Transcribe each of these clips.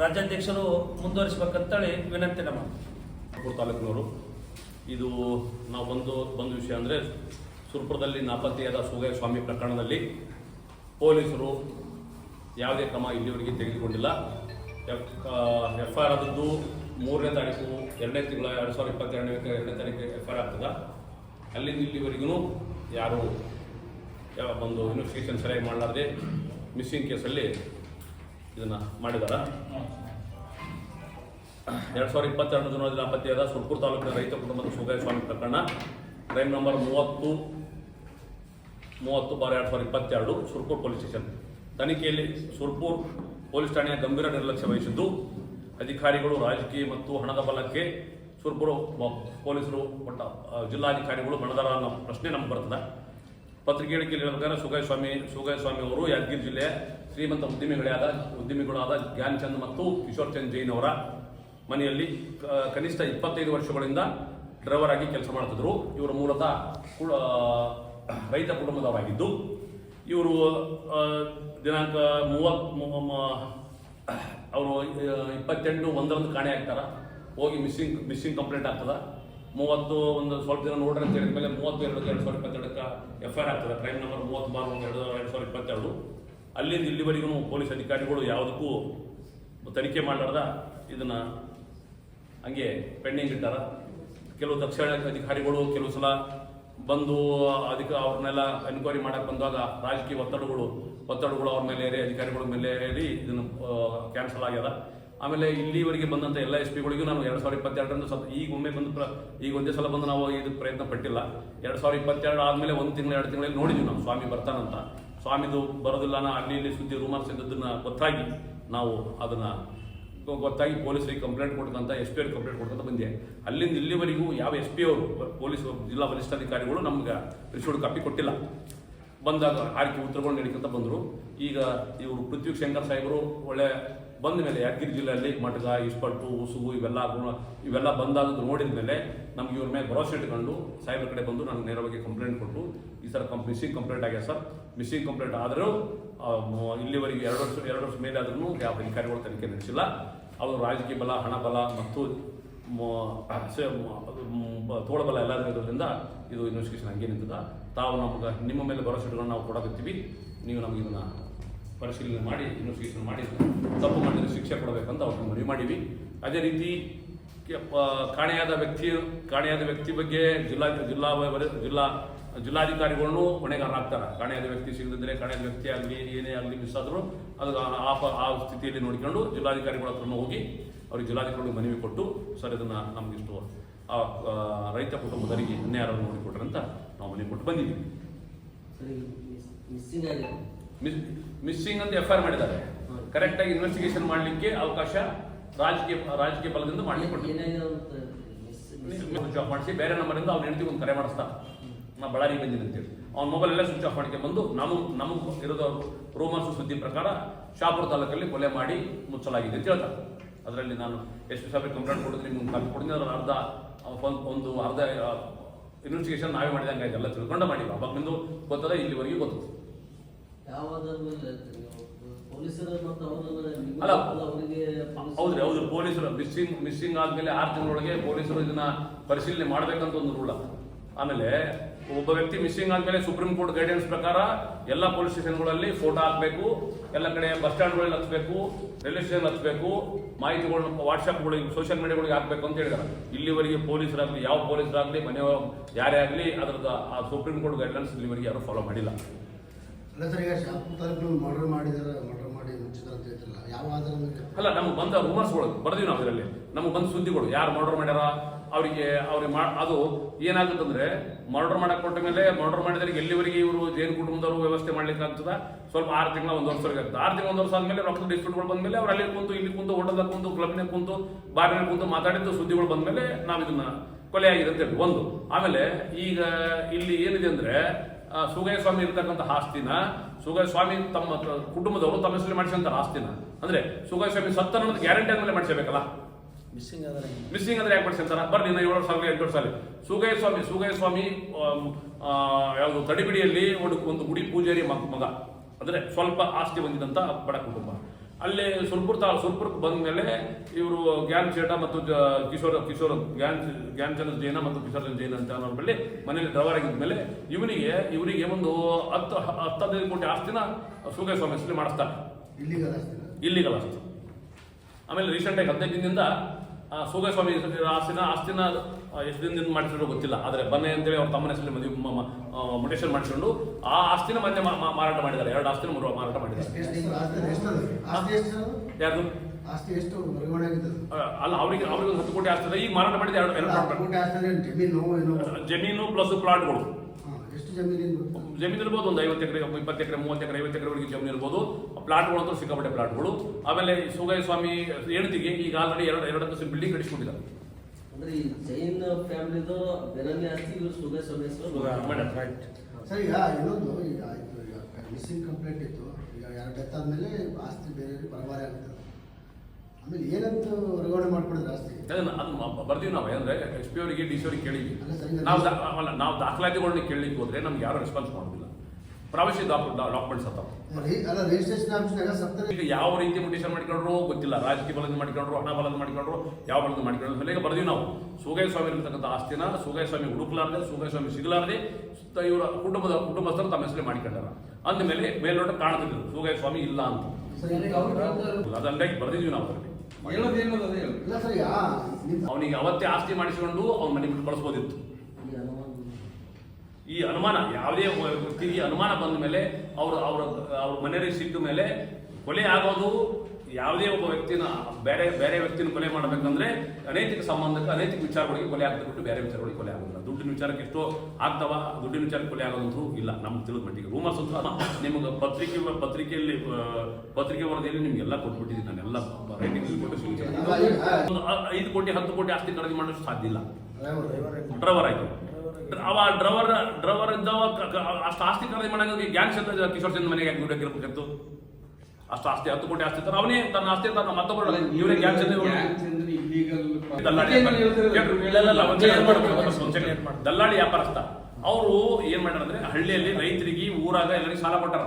ರಾಜ್ಯಾಧ್ಯಕ್ಷರು ಮುಂದುವರಿಸಬೇಕಂತೇಳಿ ವಿನಂತಿ ನಮ್ಮ ಸುರ್ಪುರ ತಾಲೂಕಿನವರು. ಇದು ನಾವು ಬಂದು ಬಂದ ವಿಷಯ ಅಂದರೆ ಸುರ್ಪುರದಲ್ಲಿ ನಾಪತ್ತೆಯಾದ ಸುಗಯ ಸ್ವಾಮಿ ಪ್ರಕರಣದಲ್ಲಿ ಪೊಲೀಸರು ಯಾವುದೇ ಕ್ರಮ ಇಲ್ಲಿವರೆಗೆ ತೆಗೆದುಕೊಂಡಿಲ್ಲ. ಎಫ್ ಎಫ್ ಆರ್ ಆದದ್ದು ಮೂರನೇ ತಾರೀಕು, ಎರಡನೇ ತಿಂಗಳ, ಎರಡು ಸಾವಿರದ ಇಪ್ಪತ್ತೆರಡನೇ ಎರಡನೇ ತಾರೀಕು ಎಫ್ ಆರ್ ಆಗ್ತದ. ಅಲ್ಲಿಂದ ಇಲ್ಲಿವರೆಗೂ ಯಾರು ಒಂದು ಇನ್ವೆಸ್ಟಿಗೇಷನ್ ಸರಿಯಾಗಿ ಮಾಡಲಾರ್ದೆ ಮಿಸ್ಸಿಂಗ್ ಕೇಸಲ್ಲಿ ಇದನ್ನು ಮಾಡಿದಾರ. ಎರಡು ಸಾವಿರದ ಇಪ್ಪತ್ತೆರಡು ಜನವರಿ ನಾಪತ್ತೆಯಾದ ಸುರ್ಪುರ್ ತಾಲೂಕಿನ ರೈತ ಕುಟುಂಬದ ಸುಗಾಯ ಸ್ವಾಮಿ ಪ್ರಕರಣ. ಕ್ರೈಮ್ ನಂಬರ್ ಮೂವತ್ತು ಮೂವತ್ತು ಬಾರ್ ಎರಡು ಸಾವಿರದ ಇಪ್ಪತ್ತೆರಡು ಸುರ್ಪುರ್ ಪೊಲೀಸ್ ಸ್ಟೇಷನ್. ತನಿಖೆಯಲ್ಲಿ ಸುರ್ಪುರ್ ಪೊಲೀಸ್ ಠಾಣೆಯ ಗಂಭೀರ ನಿರ್ಲಕ್ಷ್ಯ ವಹಿಸಿದ್ದು ಅಧಿಕಾರಿಗಳು ರಾಜಕೀಯ ಮತ್ತು ಹಣದ ಬಲಕ್ಕೆ ಸುರ್ಪುರ್ ಪೊಲೀಸರು ಒಟ್ಟ ಆ, ಜಿಲ್ಲಾಧಿಕಾರಿಗಳು ಅನ್ನೋ ಪ್ರಶ್ನೆ ನಮ್ಗೆ ಬರ್ತದೆ. ಪತ್ರಿಕೆ ಹೇಳಿಕೆಯಲ್ಲಿ ಹೇಳ್ಬೇಕಾದ್ರೆ ಸುಗಯ ಸ್ವಾಮಿ ಸುಗಯ ಸ್ವಾಮಿ ಅವರು ಯಾದಗಿರಿ ಜಿಲ್ಲೆ ಶ್ರೀಮಂತ ಉದ್ಯಮಿಗಳಾದ ಉದ್ಯಮಿಗಳಾದ ಜ್ಞಾನ್ ಚಂದ್ ಮತ್ತು ಕಿಶೋರ್ ಚಂದ್ ಜೈನ್ ಅವರ ಮನೆಯಲ್ಲಿ ಕನಿಷ್ಠ ಇಪ್ಪತ್ತೈದು ವರ್ಷಗಳಿಂದ ಡ್ರೈವರ್ ಆಗಿ ಕೆಲಸ ಮಾಡುತ್ತಿದ್ದರು ಇವರು ಮೂಲತಃ ರೈತ ಕುಟುಂಬದವರಾಗಿದ್ದು. ಇವರು ದಿನಾಂಕ ಮೂವತ್ತು ಅವರು ಇಪ್ಪತ್ತೆಂಟು ಒಂದರಂದು ಕಾಣೆ ಆಗ್ತಾರ. ಹೋಗಿ ಮಿಸ್ಸಿಂಗ್ ಮಿಸ್ಸಿಂಗ್ ಕಂಪ್ಲೇಂಟ್ ಆಗ್ತದ. ಮೂವತ್ತು ಒಂದು ಸ್ವಲ್ಪ ದಿನ ನೋಡ್ರಿ ಅಂತ ಹೇಳಿದ ಮೇಲೆ ಮೂವತ್ತು ಎರಡು ಎರಡು ಸಾವಿರ ಇಪ್ಪತ್ತೆರಡಕ್ಕೆ ಎಫ್ ಐ ಆರ್ ಆಗ್ತದೆ. ಕ್ರೈಮ್ ನಂಬರ್ ಮೂವತ್ತು ಬಾರ್ ಒಂದು ಎರಡು ಎರಡು ಸಾವಿರ ಇಪ್ಪತ್ತೆರಡು. ಅಲ್ಲಿಂದ ಇಲ್ಲಿವರೆಗೂ ಪೊಲೀಸ್ ಅಧಿಕಾರಿಗಳು ಯಾವುದಕ್ಕೂ ತನಿಖೆ ಮಾಡಲಾರ್ದ ಇದನ್ನು ಹಂಗೆ ಪೆಂಡಿಂಗ್ ಇಟ್ಟಾರ. ಕೆಲವು ದಕ್ಷಿಣ ಅಧಿಕಾರಿಗಳು ಕೆಲವು ಸಲ ಬಂದು ಅದಕ್ಕೆ ಅವ್ರನ್ನೆಲ್ಲ ಎನ್ಕ್ವೈರಿ ಮಾಡಕ್ಕೆ ಬಂದಾಗ ರಾಜಕೀಯ ಒತ್ತಡಗಳು ಒತ್ತಡಗಳು ಅವ್ರ ಮೇಲೆ ಏರಿ, ಅಧಿಕಾರಿಗಳ ಮೇಲೆ ಏರಿ ಇದನ್ನು ಕ್ಯಾನ್ಸಲ್ ಆಗ್ಯದ. ಆಮೇಲೆ ಇಲ್ಲಿವರೆಗೆ ಬಂದಂಥ ಎಲ್ಲ ಎಸ್ ಪಿಗಳಿಗೂ ನಾನು ಎರಡು ಸಾವಿರದ ಇಪ್ಪತ್ತೆರಡರಂದು ಸ್ವಲ್ಪ ಈಗ ಒಮ್ಮೆ ಬಂದು ಪ್ರ- ಈಗ ಒಂದೇ ಸಲ ಬಂದು ನಾವು ಇದು ಪ್ರಯತ್ನ ಪಟ್ಟಿಲ್ಲ. ಎರಡು ಸಾವಿರದ ಇಪ್ಪತ್ತೆರಡು ಆದಮೇಲೆ ಒಂದು ತಿಂಗಳು, ಎರಡು ತಿಂಗಳಲ್ಲಿ ನೋಡಿದ್ವಿ ನಾವು ಸ್ವಾಮಿ ಬರ್ತಾನಂತ ಸ್ವಾಮಿದು ಬರೋದಿಲ್ಲ ನಾ ಅಲ್ಲಿ ಇಲ್ಲಿ ಸುದ್ದಿ ರೂಮರ್ಸ್ ಇದ್ದದನ್ನ ಗೊತ್ತಾಗಿ ನಾವು ಅದನ್ನ ಗೊತ್ತಾಗಿ ಪೊಲೀಸರಿಗೆ ಕಂಪ್ಲೇಂಟ್ ಕೊಡ್ತಂತ ಎಸ್ ಪಿ ಅವ್ರಿಗೆ ಕಂಪ್ಲೇಂಟ್ ಕೊಡ್ತಂತ ಬಂದೆ ಅಲ್ಲಿಂದ ಇಲ್ಲಿವರೆಗೂ ಯಾವ ಎಸ್ ಪಿ ಅವರು, ಪೊಲೀಸ್ ಜಿಲ್ಲಾ ವರಿಷ್ಠಾಧಿಕಾರಿಗಳು ನಮ್ಗೆ ರಿಸೀವ್ಡ್ ಕಾಪಿ ಕೊಟ್ಟಿಲ್ಲ. ಬಂದಾಗ ಆಯ್ಕೆ ಉತ್ತರಗಳು ನಡೀಕೊಂತ ಬಂದರು. ಈಗ ಇವರು ಪೃಥ್ವಿ ಶಂಕರ್ ಸಾಹೇಬರು ಒಳ್ಳೆ ಬಂದ ಮೇಲೆ ಯಾದಗಿರಿ ಜಿಲ್ಲೆಯಲ್ಲಿ ಮಠದ ಇಸ್ಪಟ್ಟು, ಉಸುಗು ಇವೆಲ್ಲ ಗುಣ ಇವೆಲ್ಲ ಬಂದಾಗ ನೋಡಿದ ಮೇಲೆ ನಮ್ಗೆ ಇವ್ರ ಮೇಲೆ ಭರವಸೆ ಇಟ್ಕೊಂಡು ಸಾಹೇಬ್ರ ಕಡೆ ಬಂದು ನನಗೆ ನೇರವಾಗಿ ಕಂಪ್ಲೇಂಟ್ ಕೊಟ್ಟು, ಈ ಸರ್ ಕಂಪ್ ಮಿಸ್ಸಿಂಗ್ ಕಂಪ್ಲೇಂಟ್ ಆಗ್ಯದ ಸರ್. ಮಿಸ್ಸಿಂಗ್ ಕಂಪ್ಲೇಂಟ್ ಆದರೂ ಇಲ್ಲಿವರೆಗೆ ಎರಡು ವರ್ಷ ಎರಡು ವರ್ಷ ಮೇಲೆ ಆದ್ರೂ ಯಾವ ಅಧಿಕಾರಿಗಳು ತನಿಖೆ ನಡೆಸಿಲ್ಲ. ಅವರು ರಾಜಕೀಯ ಬಲ, ಹಣ ಬಲ ಮತ್ತು ತೋಳಬಲ ಎಲ್ಲ ಇರೋದ್ರಿಂದ ಇದು ಇನ್ವೆಸ್ಟಿಗೇಷನ್ ಹಂಗೆ ತಾವು ನಮ್ಗೆ ನಿಮ್ಮ ಮೇಲೆ ಭರವಸೆ ಇಟ್ಕೊಂಡು ನಾವು ಕೊಡಕತ್ತೀವಿ. ನೀವು ನಮಗೆ ಇದನ್ನ ಪರಿಶೀಲನೆ ಮಾಡಿ ಇನ್ವೆಸ್ಟಿಗೇಷನ್ ಮಾಡಿ ತಪ್ಪು ಮಾಡಿದರೆ ಶಿಕ್ಷೆ ಕೊಡಬೇಕಂತ ಅವ್ರನ್ನ ಮನವಿ ಮಾಡೀವಿ ಅದೇ ರೀತಿ ಕಾಣೆಯಾದ ವ್ಯಕ್ತಿ ಕಾಣೆಯಾದ ವ್ಯಕ್ತಿ ಬಗ್ಗೆ ಜಿಲ್ಲಾ ಜಿಲ್ಲಾ ಜಿಲ್ಲಾ ಜಿಲ್ಲಾಧಿಕಾರಿಗಳನ್ನು ಹೊಣೆಗಾರರಾಗ್ತಾರೆ ಕಾಣೆಯಾದ ವ್ಯಕ್ತಿ ಸಿಗದಿದ್ದರೆ ಕಾಣೆಯಾದ ವ್ಯಕ್ತಿ ಆಗಲಿ ಏನೇ ಆಗಲಿ ಮಿಸ್ ಆದರೂ ಅದು ಆ- ಆ ಸ್ಥಿತಿಯಲ್ಲಿ ನೋಡಿಕೊಂಡು ಜಿಲ್ಲಾಧಿಕಾರಿಗಳ ಹತ್ರ ಹೋಗಿ ಅವ್ರಿಗೆ ಜಿಲ್ಲಾಧಿಕಾರಿಗಳು ಮನವಿ ಕೊಟ್ಟು ಸರ್ ಇದನ್ನು ನಮಗಿಷ್ಟು ಆ ಆ, ರೈತ ಕುಟುಂಬದವರಿಗೆ ಅನ್ಯಾರನ್ನು ನೋಡಿಕೊಟ್ರೆ ಅಂತ ನಾವು ಮನವಿ ಕೊಟ್ಟು ಬಂದಿದ್ದೀವಿ. ಮಿಸ್ಸಿಂಗ್ ಅಂತ ಎಫ್ ಐ ಆರ್ ಮಾಡಿದ್ದಾರೆ. ಕರೆಕ್ಟಾಗಿ ಇನ್ವೆಸ್ಟಿಗೇಷನ್ ಮಾಡಲಿಕ್ಕೆ ಅವಕಾಶ ರಾಜಕೀಯ ರಾಜಕೀಯ ಬಲದಿಂದ ಮಾಡಲಿಕ್ಕೆ ಸ್ವಿಚ್ ಆಫ್ ಮಾಡಿಸಿ ಬೇರೆ ನಂಬರಿಂದ ಅವ್ರ ಹೆಂಡತಿ ಒಂದು ಕರೆ ಮಾಡಿಸ್ತಾ. ನಾ ಬಳ್ಳಾರಿ ಬಂದಿನಿ ಅಂತೇಳಿ ಅವ್ನ ಮೊಬೈಲ್ ಎಲ್ಲ ಸ್ವಿಚ್ ಆಫ್ ಮಾಡ್ಕೊಂಡು ಬಂದು ನಮಗೆ ನಮಗೆ ಇರೋದು ರೂಮರ್ಸ್ ಸುದ್ದಿ ಪ್ರಕಾರ ಶಾಪುರ ತಾಲೂಕಲ್ಲಿ ಕೊಲೆ ಮಾಡಿ ಮುಚ್ಚಲಾಗಿದೆ ಅಂತ ಹೇಳ್ತಾರೆ. ಅದರಲ್ಲಿ ನಾನು ಎಸ್ ಪಿ ಸಾವಿರ ಕಂಪ್ಲೇಂಟ್ ಕೊಡಿದ್ರೆ ನಿಮ್ಗೆ ಕಾಪಿ ಕೊಡಿದ್ರೆ ಅದ್ರ ಅರ್ಧ ಒಂದು ಅರ್ಧ ಇನ್ವೆಸ್ಟಿಗೇಷನ್ ನಾವೇ ಮಾಡಿದಂಗೆ ಆಯ್ತು ಎಲ್ಲ ತಿಳ್ಕೊಂಡು ಅವಾಗ ಅವಾಗಿಂದು ಗೊತ್ತದ ಇಲ್ಲಿವರೆಗೂ ಗೊತ್ತು ಯಾವ್ದಾದ್ರ ಮೇಲೆ ಪೊಲೀಸರು ಮತ್ತು ಅವರನ್ನ ಅಲ್ಲ. ಹೌದ್ರಿ ಹೌದು ಪೊಲೀಸರು ಮಿಸ್ಸಿಂಗ್ ಮಿಸ್ಸಿಂಗ್ ಆದ್ಮೇಲೆ ಆರು ತಿಂಗಳೊಳಗೆ ಪೊಲೀಸರು ಇದನ್ನ ಪರಿಶೀಲನೆ ಮಾಡ್ಬೇಕಂತ ಒಂದು ರೂಲ ಆಮೇಲೆ ಒಬ್ಬ ವ್ಯಕ್ತಿ ಮಿಸ್ಸಿಂಗ್ ಆದ್ಮೇಲೆ ಸುಪ್ರೀಂ ಕೋರ್ಟ್ ಗೈಡೆನ್ಸ್ ಪ್ರಕಾರ ಎಲ್ಲ ಪೊಲೀಸ್ ಸ್ಟೇಷನ್ಗಳಲ್ಲಿ ಫೋಟೋ ಹಾಕಬೇಕು ಎಲ್ಲ ಕಡೆ ಬಸ್ ಸ್ಟ್ಯಾಂಡ್ಗಳಲ್ಲಿ ಹಚ್ಬೇಕು ರೈಲ್ವೆ ಸ್ಟೇಷನ್ ಹಚ್ಬೇಕು ಮಾಹಿತಿಗಳನ್ನ ವಾಟ್ಸಪ್ಗಳಿಗೆ ಸೋಷಿಯಲ್ ಮೀಡಿಯಾಗಳಿಗೆ ಹಾಕ್ಬೇಕು ಅಂತ ಹೇಳಿದಾರೆ. ಇಲ್ಲಿವರೆಗೆ ಪೊಲೀಸರಾಗಲಿ ಯಾವ ಪೊಲೀಸರಾಗಲಿ ಮನೆಯ ಯಾರೇ ಆಗಲಿ ಅದರದ ಆ ಸುಪ್ರೀಂ ಕೋರ್ಟ್ ಗೈಡ್ಲೈನ್ಸ್ ಇಲ್ಲಿವರೆಗೆ ಯಾರು ಫಾಲೋ ಮಾಡಿಲ್ಲ. ಅಲ್ಲ ಸರ್, ಈಗ ಮರ್ಡರ್ ಮಾಡಿದಾರೆ ಮರ್ಡರ್ ಮಾಡಿ ಮುಚ್ಚಿದಾರೆ ಅಂತ ಹೇಳ್ತಿರಲ್ಲ ಯಾವ ಆಧಾರ ಅಲ್ಲ, ನಮಗೆ ಬಂದ ರೂಮರ್ಸ್ಗಳು ಬರ್ದೀವಿ ನಾವು ಇದರಲ್ಲಿ. ನಮ್ಗೆ ಬಂದ ಸುದ್ದಿಗಳು, ಯಾರು ಮರ್ಡರ್ ಮಾಡ್ಯಾರ, ಅವರಿಗೆ, ಅವ್ರಿಗೆ ಮಾ ಅದು ಏನಾಗುತ್ತಂದ್ರೆ ಮರ್ಡರ್ ಮಾಡಕ್ಕೆ ಕೊಟ್ಟ ಮೇಲೆ ಮರ್ಡರ್ ಮಾಡಿದ್ರೆ ಎಲ್ಲಿವರೆಗೆ ಇವರು ಜೈನ್ ಕುಟುಂಬದವರು ವ್ಯವಸ್ಥೆ ಮಾಡ್ಲಿಕ್ಕೆ ಆಗ್ತದ ಸ್ವಲ್ಪ ಆರು ತಿಂಗಳ ಒಂದು ವರ್ಷವರೆಗೆ ಆಗ್ತದೆ ಆರು ತಿಂಗಳ ಒಂದು ವರ್ಷ ಆದಮೇಲೆ ರೊಕ್ಕದ ಡಿಸ್ಪ್ಯೂಟ್ಗಳು ಬಂದಮೇಲೆ ಅವ್ರು ಅಲ್ಲಿ ಕುಂತು ಇಲ್ಲಿ ಕುಂತು ಹೋಟೆಲ್ದಾಗ ಕುಂತು ಕ್ಲಬ್ನಾಗ ಕುಂತು ಬಾರ್ನಲ್ಲಿ ಕುಂತು ಮಾತಾಡಿದ್ದು ಸುದ್ದಿಗಳು ಬಂದಮೇಲೆ ನಾವು ಇದನ್ನ ಕೊಲೆ ಆಗಿದೆ ಅಂತ ಹೇಳಿ. ಒಂದು. ಆಮೇಲೆ ಈಗ ಇಲ್ಲಿ ಏನಿದೆ ಅಂದ್ರೆ ಆ, ಸುಗಯ ಸ್ವಾಮಿ ಇರ್ತಕ್ಕಂಥ ಆಸ್ತಿನ ಸುಗಯ ಸ್ವಾಮಿ ತಮ್ಮ ಕುಟುಂಬದವರು ತಮ್ಮ ಹೆಸರಲ್ಲಿ ಮಾಡಿಸಂತಾರ ಆಸ್ತಿನ. ಅಂದ್ರೆ ಸುಗಯ ಸ್ವಾಮಿ ಸತ್ತ ಅನ್ನೋದು ಗ್ಯಾರಂಟಿ ಆದ್ಮೇಲೆ ಮಾಡಿಸಬೇಕಲ್ಲ? ಮಿಸ್ಸಿಂಗ್ ಆದರೆ ಮಿಸ್ಸಿಂಗ್ ಅಂದ್ರೆ ಯಾಕೆ ಮಾಡಿಸ್ಕೊಂತಾರ ಬರ್ರಿ ಇನ್ನು ಏಳು ಸಾವಿರ ಎಂಟು ವರ್ಷ ಸುಗಯ್ಯ ಸುಗಯ ಸ್ವಾಮಿ ಸುಗಯ ಸ್ವಾಮಿ ಆ, ಯಾವುದು ತಡಿಬಿಡಿಯಲ್ಲಿ ಒಂದು ಒಂದು ಗುಡಿ ಪೂಜಾರಿ ಮಗ ಮಗ. ಅಂದ್ರೆ ಸ್ವಲ್ಪ ಆಸ್ತಿ ಹೊಂದಿದಂತ ಬಡ ಕುಟುಂಬ. ಅಲ್ಲಿ ಸುರ್ಪುರ್ ತಾ ಸುರ್ಪುರ್ಗೆ ಬಂದ ಮೇಲೆ ಇವರು ಗ್ಯಾನ್ ಚೇಟ ಮತ್ತು ಕಿಶೋರ್ ಕಿಶೋರ್ ಗ್ಯಾನ್ ಗ್ಯಾನ್ ಚಂದ್ರ ಜೈನ ಮತ್ತು ಕಿಶೋರ್ ಚಂದ್ರ ಜೈನ ಅಂತ ಅನ್ನೋ ಬಳಿ ಮನೆಯಲ್ಲಿ ಡ್ರೈವರ್ ಆಗಿದ್ದ ಮೇಲೆ ಇವನಿಗೆ ಇವರಿಗೆ ಒಂದು ಹತ್ತು ಹತ್ತು ಹದಿನೈದು ಕೋಟಿ ಆಸ್ತಿನ ಸುಗೈ ಸ್ವಾಮಿ ಹೆಸರು ಮಾಡಿಸ್ತಾರೆ ಇಲ್ಲಿಗಲ್ಲ ಇಲ್ಲಿಗಲ್ ಆಸ್ತಿ. ಆಮೇಲೆ ರೀಸೆಂಟಾಗಿ ಹದಿನೈದು ದಿನದಿಂದ ಆ, ಸುಗೈ ಸ್ವಾಮಿ ಹೆಸರಿನ ಆಸ್ತಿನ ಆಸ್ತಿನ ಎಷ್ಟು ದಿನದಿಂದ ಮಾಡಿಸಿರೋ ಗೊತ್ತಿಲ್ಲ. ಆದರೆ ಬನ್ನೆ ಅಂತೇಳಿ ಅವ್ರ ತಮ್ಮನ ಹೆಸರಲ್ಲಿ ಮದುವೆ ಮೊಟೇಷನ್ ಮಾಡಿಸ್ಕೊಂಡು ಆ ಆಸ್ತಿನ ಮೊನ್ನೆ ಮಾರಾಟ ಮಾಡಿದ್ದಾರೆ. ಎರಡು ಆಸ್ತಿನ ಮೂರು ಮಾರಾಟ ಮಾಡಿದ್ದಾರೆ? ಯಾರು ಅಲ್ಲ ಅವರಿಗೆ ಅವರಿಗೆ ಒಂದು ಹತ್ತು ಕೋಟಿ ಆಸ್ತಿ. ಈಗ ಮಾರಾಟ ಮಾಡಿದ ಎರಡು ಜಮೀನು ಪ್ಲಸ್ ಪ್ಲಾಟ್ಗಳು ಜಮೀನು ಜಮೀನು ಇರ್ಬೋದು ಒಂದು ಐವತ್ತು ಎಕರೆ ಇಪ್ಪತ್ತು ಎಕರೆ ಮೂವತ್ತು ಎಕರೆ ಐವತ್ತು ಎಕರೆವರೆಗೆ ಜಮೀನು ಇರ್ಬೋದು. ಪ್ಲಾಟ್ಗಳು ಅಂತೂ ಸಿಕ್ಕಾಪಟ್ಟೆ ಪ್ಲಾಟ್ಗಳು ಆಮೇಲೆ ಈ ಸುಗೈ ಸ್ವಾಮಿ ಹೇಳ್ತೀವಿ ಈಗ ಆಲ್ರೆಡಿ ಎರಡು ಎರಡು ಅಂತಸ್ತಿನ ಬಿಲ್ಡಿಂಗ್ ಕಟ್ಟಿಸ್ಕೊಂಡಿದ್ದಾರೆ ಅಂದ್ರೆ ಈ ಜೈನ್ ಫ್ಯಾಮಿಲಿದು ಬೆರಲಿ ಆಸ್ತಿ ಇವರು ಸುಗೇ ಸ್ವಾಮಿ ಸರ್ ಈಗ ಇನ್ನೊಂದು ಈಗ ಇದು ಮಿಸ್ಸಿಂಗ್ ಕಂಪ್ಲೇಂಟ್ ಇತ್ತು. ಈಗ ಯಾರು ಡೆತ್ ಆದ್ಮೇಲೆ ಆಸ್ತಿ ಬೇರೆ ಬರಬಾರಿ ಆಗ್ತದೆ ಆಮೇಲೆ ಏನಂತ ವರ್ಗಾವಣೆ ಆಸ್ತಿ ಅದು ಬರ್ತೀವಿ ನಾವು ಏನಂದ್ರೆ ಎಸ್ ಪಿ ಅವರಿಗೆ ಡಿ ಸಿ ಅವರಿಗೆ ಕೇಳಿದ್ವಿ. ನಾವು ಅಲ್ಲ ನಾವು ದಾಖಲಾತಿಗಳನ್ನ ಕೇಳಲಿಕ್ಕೆ ಹೋದ್ರೆ ನಮ್ಗೆ ಯಾರು ರೆಸ್ಪಾನ್ಸ್ ಮಾಡೋದಿಲ್ಲ. ಪ್ರವೇಶ ಡಾಕ್ಯುಮೆಂಟ್ಸ್ ಅಲ್ಲ ರಿಜಿಸ್ಟ್ರೇಷನ್ ಆಫೀಸ್ನಾಗ ಸತ್ತರೆ. ಈಗ ಯಾವ ರೀತಿ ಮುಟೇಷನ್ ಮಾಡ್ಕೊಂಡ್ರು ಗೊತ್ತಿಲ್ಲ. ರಾಜಕೀಯ ಬಲದಿಂದ ಮಾಡ್ಕೊಂಡ್ರು ಹಣ ಬಲದ ಮಾಡ್ಕೊಂಡ್ರು ಯಾವ ಬಲದ ಮಾಡ್ಕೊಂಡ್ರು ಮೇಲೆ ಈಗ ಬರ್ದೀವಿ ನಾವು. ಸುಗೈ ಸ್ವಾಮಿ ಇರತಕ್ಕಂಥ ಆಸ್ತಿನ ಸುಗೈ ಸ್ವಾಮಿ ಹುಡುಕ್ಲಾರ್ದೆ ಸುಗೈ ಸ್ವಾಮಿ ಸಿಗಲಾರ್ದೆ ಸುತ್ತ ಇವರ ಕುಟುಂಬದ ಕುಟುಂಬಸ್ಥರು ತಮ್ಮ ಹೆಸರು ಮಾಡಿಕೊಂಡಾರ. ಅಂದಮೇಲೆ ಮೇಲ್ನೋಟ ಕಾಣದಿಲ್ಲ ಸುಗೈ ಸ್ವಾಮಿ ಇಲ್ಲ ಅಂತ. ಅದನ್ನ ಬರ್ದಿದ್ವಿ ನಾವು ಅದರಲ್ಲಿ. ಇಲ್ಲ ಸರ್ ಯಾ ನಿಮ್ ಅವನಿಗೆ ಅವತ್ತೇ ಆಸ್ತಿ ಮಾಡಿಸಿಕೊಂಡು ಅವ್ನ ಮನೆ ಬಿಟ್ಟು ಕಳಿಸ್ಬೋದಿತ್ತು. ಅನುಮಾನ ಈ ಅನುಮಾನ ಯಾವುದೇ ವ್ಯಕ್ತಿಗೆ ಅನುಮಾನ ಬಂದ ಮೇಲೆ ಅವರು ಅವರ ಅವ್ರ ಮನೆಯವರಿಗೆ ಸಿಕ್ಕ ಮೇಲೆ ಕೊಲೆ ಆಗೋದು ಯಾವುದೇ ಒಬ್ಬ ವ್ಯಕ್ತಿನ ಬೇರೆ ಬೇರೆ ವ್ಯಕ್ತಿನ ಕೊಲೆ ಮಾಡಬೇಕಂದ್ರೆ ಅನೈತಿಕ ಸಂಬಂಧಕ್ಕೆ ಅನೈತಿಕ ವಿಚಾರಗಳಿಗೆ ಕೊಲೆ ಆಗ್ತಾ ಬಿಟ್ಟು ಬೇರೆ ವಿಚಾರಗಳಿಗೆ ಕೊಲೆ ಆಗೋದಿಲ್ಲ. ದುಡ್ಡಿನ ವಿಚಾರಕ್ಕೆ ಎಷ್ಟೋ ಆಗ್ತಾವ ದುಡ್ಡಿನ ವಿಚಾರಕ್ಕೆ ಕೊಲೆ ಆಗೋದಂತೂ ಇಲ್ಲ ನಮ್ಗೆ ತಿಳಿದ ಮಟ್ಟಿಗೆ. ರೂಮರ್ಸ್ ಅಂತ ನಿಮಗೆ ಪತ್ರಿಕೆ, ಪತ್ರಿಕೆಯಲ್ಲಿ ಪತ್ರಿಕೆ ವರದಿಯಲ್ಲಿ ನಿಮ್ಗೆಲ್ಲ ಕೊಟ್ಬಿಟ್ಟಿದ್ದೀನಿ ನಾನೆಲ್ಲ ರೈಟಿಂಗ್ ಐದು ಕೋಟಿ, ಹತ್ತು ಕೋಟಿ ಆಸ್ತಿ ಖರೀದಿ ಮಾಡೋಷ್ಟು ಸಾಧ್ಯ ಇಲ್ಲ. ಡ್ರೈವರ್ ಆಗಿ ಅವ ಡ್ರೈವರ್ ಡ್ರೈವರ್ ಇದ್ದವ ಅಷ್ಟು ಆಸ್ತಿ ಖರೀದಿ ಮಾಡಂಗ ಗ್ಯಾಂಗ್ ಕಿಶೋರ್ ಚಂದ್ರ ಮನೆಗೆ ಯಾಕೆ ದುಡಿಯಾಕಿರ್ಬೇಕಿತ್ತು ಅಷ್ಟು ಆಸ್ತಿ ಹತ್ತು ಕೋಟಿ ಆಸ್ತಿ ಅವನೇ ತನ್ನ ಆಸ್ತಿ ತನ್ನ ಮತ್ತೊಬ್ಬರು ಇವರೇ ಗ್ಯಾಂಗ್ ಚಂದ್ರ ದಲ್ಲಾಳಿ ವ್ಯಾಪಾರಸ್ಥ. ಅವರು ಏನ್ ಮಾಡ್ಯಾರ ಅಂದ್ರೆ ಹಳ್ಳಿಯಲ್ಲಿ ರೈತರಿಗೆ ಊರಾಗ ಎಲ್ಲರಿಗೆ ಸಾಲ ಕೊಟ್ಟಾರ.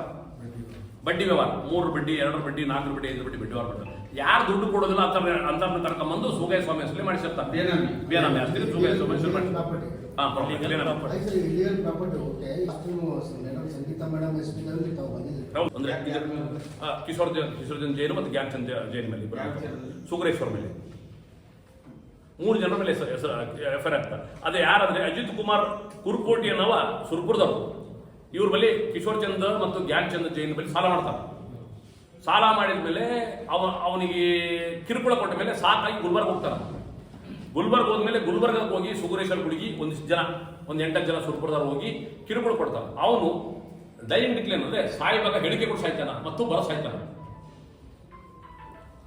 ಬಡ್ಡಿ ವ್ಯವಹಾರ. ಮೂರು ಬಡ್ಡಿ ಎರಡು ಬಡ್ಡಿ ನಾಲ್ಕು ಬಡ್ಡಿ ಐದು ಬಡ್ಡಿ ಬಡ್ಡಿ ವ್ಯವಹಾರ ಮಾಡ್ತಾರೆ ಯಾರು ದುಡ್ಡು ಕೊಡೋದಿಲ್ಲ ಅಂತ ಅಂತ ಕರ್ಕೊಂಬಂದು ಸುಗೈ ಸ್ವಾಮಿ ಹೆಸರು ಮಾಡಿಸಿರ್ತಾರೆ. ಬೇನಾಮಿ. ಬೇನಾಮಿ ಸುಗೈ ಸ್ವಾಮಿ ಹೆಸರು ಮಾಡಿ ಹಾ ಸಂಗೀತ ಮೇಡಮ್ ಅಂದ್ರೆ ಕಿಶೋರ್ ಜೈನ್ ಕಿಶೋರ್ ಜೈನ್ ಮತ್ತು ಗ್ಯಾನ್ ಚಂದ್ ಜೈನ್ ಮೇಲೆ ಗ್ಯಾನ್ ಮೇಲೆ. ಮೂರು ಜನ ಮೇಲೆ ಹೆಸರು ಹೆಸರು ಎಫ್ ಐ ಆಗ್ತಾರೆ. ಅದೇ ಯಾರಂದ್ರೆ ಅಜಿತ್ ಕುಮಾರ್ ಕುರ್ಕೋಟಿ ಅನ್ನವ ಸುರ್ಪುರದವರು. ಇವ್ರ ಬಳಿ ಕಿಶೋರ್ ಚಂದ್ ಮತ್ತು ಗ್ಯಾನ್ ಚಂದ್ ಜೈನ್ ಬಳಿ ಸಾಲ ಮಾಡ್ತಾರೆ. ಸಾಲ ಮಾಡಿದ ಮೇಲೆ ಅವ, ಅವನಿಗೆ ಕಿರುಕುಳ ಕೊಟ್ಟ ಮೇಲೆ ಸಾಕಾಗಿ ಗುಲ್ಬರ್ಗ ಹೋಗ್ತಾನೆ. ಗುಲ್ಬರ್ಗ ಹೋದ್ಮೇಲೆ ಗುಲ್ಬರ್ಗಕ್ಕೆ ಹೋಗಿ ಸುಗುರೇಶ್ವರ ಹುಡುಗಿ ಒಂದಿಷ್ಟು ಜನ, ಒಂದು ಎಂಟತ್ತು ಜನ ಸುರ್ಪುರದವ್ರು ಹೋಗಿ ಕಿರುಕುಳ ಕೊಡ್ತಾನೆ. ಅವನು ಡೈಯಿಂಗ್ ಡಿಕ್ಲೇನ್ ಅಂದ್ರೆ ಸಾಯಿಬಾಗ ಹೇಳಿಕೆ ಕೊಟ್ಟು ಸಾಯ್ತಾನ, ಮತ್ತು ಬರ ಸಾಯ್ತಾನ.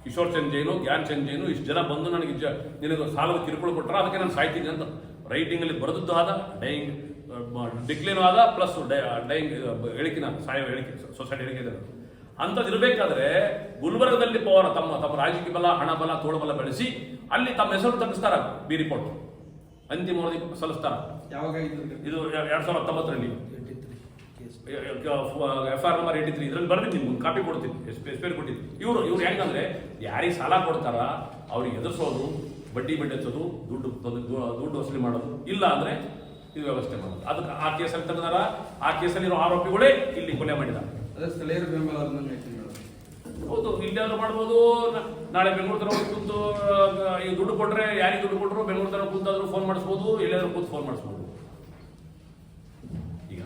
ಕಿಶೋರ್ ಚಂದ್ ಜೈನು ಗ್ಯಾನ್ ಚಂದ್ ಜೈನು, ಇಷ್ಟು ಜನ ಬಂದು ನನಗೆ ಜ, ನಿನಗೆ ಸಾಲದ ಕಿರುಕುಳ ಕೊಟ್ಟರೆ ಅದಕ್ಕೆ ನಾನು ಸಾಯ್ತೀನಿ ಅಂತ. ರೈಟಿಂಗ್ ಅಲ್ಲಿ ಬರೆದದ್ದು ಆದ, ಡೈಯಿಂಗ್ ಡಿಕ್ಲೇನು ಆದ, ಪ್ಲಸ್ ಡೈಯಿಂಗ್ ಹೇಳಿಕಿನ ಸಾಯವ ಹೇಳಿಕೆ ಸೊಸೈಟಿ ಹೇಳಿಕೆ ಅಂಥದ್ದು ಇರಬೇಕಾದ್ರೆ ಗುಲ್ಬರ್ಗದಲ್ಲಿ ಪವರ್ ತಮ್ಮ ತಮ್ಮ ರಾಜಕೀಯ ಬಲ ಹಣ ಬಲ ತೋಳು ಬಲ ಬೆಳೆಸಿ ಅಲ್ಲಿ ತಮ್ಮ ಹೆಸರು ತಗ್ಗಿಸ್ತಾರ ಬಿ ರಿಪೋರ್ಟ್. ಅಂತಿಮ ವರದಿ ಸಲ್ಲಿಸ್ತಾರ. ಯಾವಾಗ ಇದು ಎರಡ್ ಸಾವಿರದ ಹತ್ತೊಂಬತ್ತರಲ್ಲಿ. F R number eighty three. ಇದ್ರಲ್ಲಿ ಬರ್ತೀನಿ ನಿಮ್ಗೆ ಕಾಪಿ ಕೊಡ್ತೀನಿ. ಎಸ್ ಪಿ ಎಸ್ ಪಿ ಕೊಟ್ಟಿದ್ದೀನಿ ಇವರು ಇವ್ರು ಹೆಂಗಂದ್ರೆ ಯಾರಿಗೆ ಸಾಲ ಕೊಡ್ತಾರ ಅವ್ರಿಗೆ ಎದುರಿಸೋದು ಬಡ್ಡಿ ಬಡ್ಡಿ ಹಚ್ಚೋದು ದುಡ್ಡು ದುಡ್ಡು ವಸೂಲಿ ಮಾಡೋದು ಇಲ್ಲ ಅಂದ್ರೆ ಇದು ವ್ಯವಸ್ಥೆ ಮಾಡೋದು. ಅದಕ್ಕೆ ಆ ಕೇಸಲ್ಲಿ ತೆಗೆದಾರ ಆ ಕೇಸಲ್ಲಿರೋ ಆರೋಪಿಗಳೇ ಇಲ್ಲಿ ಕೊಲೆ ಮಾಡಿದ್ದಾರೆ ಅದೇ ಸ್ಥಳೀಯರ ಬೆಂಬಲ ಹೌದು ಮಾಡ್ಬೋದು. ನಾಳೆ ಬೆಂಗಳೂರು ತರ ಹೋಗಿ ಕುಂತು ಈ ದುಡ್ಡು ಕೊಟ್ರೆ ಯಾರಿಗೆ ದುಡ್ಡು ಕೊಟ್ಟರು ಬೆಂಗಳೂರು ತರ ಕೂತಾದ್ರೂ ಫೋನ್ ಮಾಡಿಸ್ಬೋದು ಎಲ್ಲಾದ್ರೂ ಕೂತು ಫೋನ್ ಮಾಡಿಸ್ಬೋದು. ಈಗ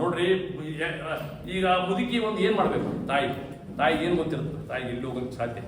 ನೋಡ್ರಿ ಈಗ ಮುದುಕಿ ಒಂದು ಏನ್ ಮಾಡ್ಬೇಕು? ತಾಯಿ. ತಾಯಿ ಏನ್ ಗೊತ್ತಿರುತ್ತೆ? ತಾಯಿ ಎಲ್ಲಿ ಹೋಗೋಕೆ ಸಾಧ್ಯ?